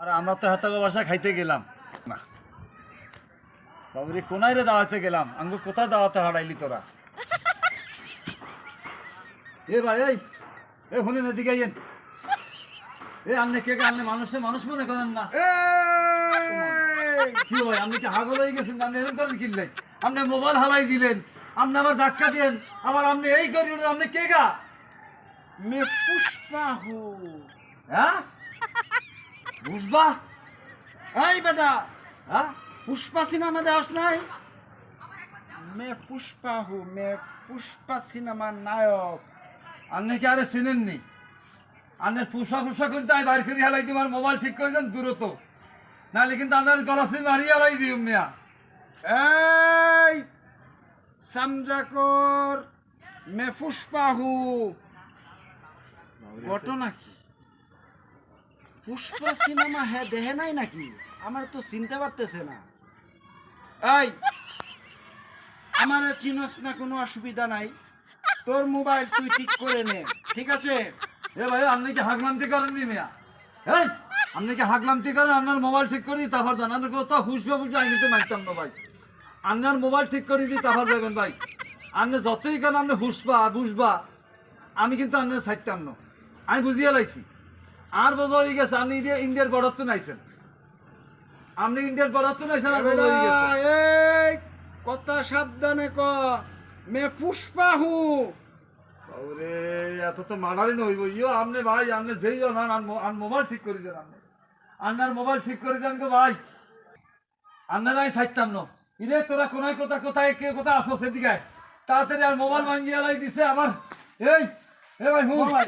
আর আমরা তো হেতাগো বাসা খাইতে গেলাম। না। বাবুরি কোনায় রে দাওয়াতে গেলাম? আঙ্গু কোথায় দাওয়াতে হারাইলি তোরা? এ ভাই এই এ হুনি নদী গাইয়েন এ আমনে কে আমনে মানুষে মানুষ মনে করেন না। কি ভাই আপনি কি হাগল হয়ে গেছেন? আপনি এরকম করে কিনলেন? আপনি মোবাইল হালাই দিলেন আপনি আবার ধাক্কা দিলেন আবার আপনি এই করি আপনি কে গা? মে পুষ্পা হ্যাঁ? বুঝবা? এই বেটা হ্যাঁ পুষ্পা সিনেমা দেওয়াস নাই? মে পুষ্পা হু, মে পুষ্পা সিনেমার নায়ক। আপনি কি আরে চিনেননি? আনে ফুসা ফুসা কিন্তু তাই বাইর করে হেলাই দিই আমার মোবাইল ঠিক করে দেন দূরত নাহলে কিন্তু আপনার গলা সিন মারি হেলাই দিই মিয়া। এই সামজাকর মে পুষ্পা হু। ঘটনা কি? পুষ্পা সিনেমা হ্যাঁ দেখে নাই নাকি? আমার তো চিনতে পারতেছে না। এই, আমার চিনস না, কোনো অসুবিধা নাই। তোর মোবাইল তুই ঠিক করে নে, ঠিক আছে? এ ভাই, আপনি কি হাগলামতি করেননি মিয়া? এই, আপনি কি হাগলামতি করেন? আপনার মোবাইল ঠিক করে দিই, তারপর জান আপনার কোথাও হুসবে ফুসবে আমি কিন্তু মানতাম না ভাই। আপনার মোবাইল ঠিক করে দিই, তারপর যাবেন ভাই। আপনি যতই কেন আপনি হুসবা বুঝবা। আমি কিন্তু আপনার ছাড়তাম না। আমি বুঝিয়ে লাইছি। আর বোঝা হয়ে গেছে আপনি ইন্ডিয়া ইন্ডিয়ার বর্ডার তো নাইছেন আপনি ইন্ডিয়ার বর্ডার তো নাইছেন আর বোঝা হয়ে গেছে। এই কথা সাবধানে ক মে পুষ্পা হু। ওরে এত তো মারারি নইব ইয়ো আপনি ভাই আপনি যেই না আর মোবাইল ঠিক করে দেন আপনি। আপনার মোবাইল ঠিক করে দেন গো ভাই। আপনার আমি ছাড়তাম না। ইরে তোরা কোনায় কোথা কোথায় কে কোথায় আসো সেদিকে। তাড়াতাড়ি আর মোবাইল ভাঙিয়ে লাই দিছে আবার এই এ ভাই ভাই।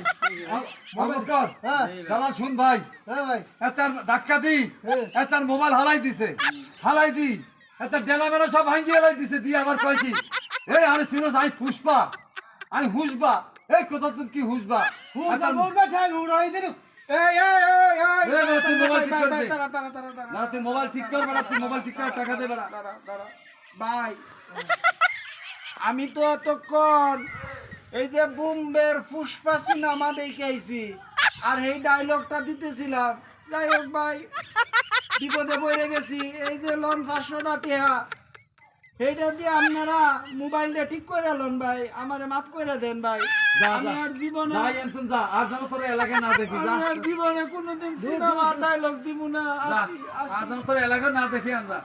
কর? হ্যাঁ। দালাল শুন ভাই। হ্যাঁ ভাই। এতার ধাক্কা দি। হ্যাঁ। এতার মোবাইল হালাই দিছে। হালাই দি। এতার ডেলা মেলা সব ভাঙিয়ে হালাই দিছে দিয়ে আবার কয় কি? এই আরে সিনোস আমি হুসবা। এই কোথা তুই কি হুসবা। ভাই আমি তো এতক্ষণ এই যে বোম্বের পুষ্পা সিনেমা দেখে আইছি আর এই ডায়লগটা দিতেছিলাম। যাই হোক ভাই বিপদে পড়ে গেছি। এই যে লোন পাঁচশোটা টিহা এইটা দিয়ে আপনারা মোবাইলটা ঠিক করে লন ভাই আমারে মাফ করে দেন ভাই। যা, আমি যা। আর জীবনে যা আর যেন তোর এলাকায় না দেখি যা। আমি আর জীবনে কোনোদিন সিনেমা ডায়লগ দিব না। আর যেন তোর এলাকায় না দেখি আমরা।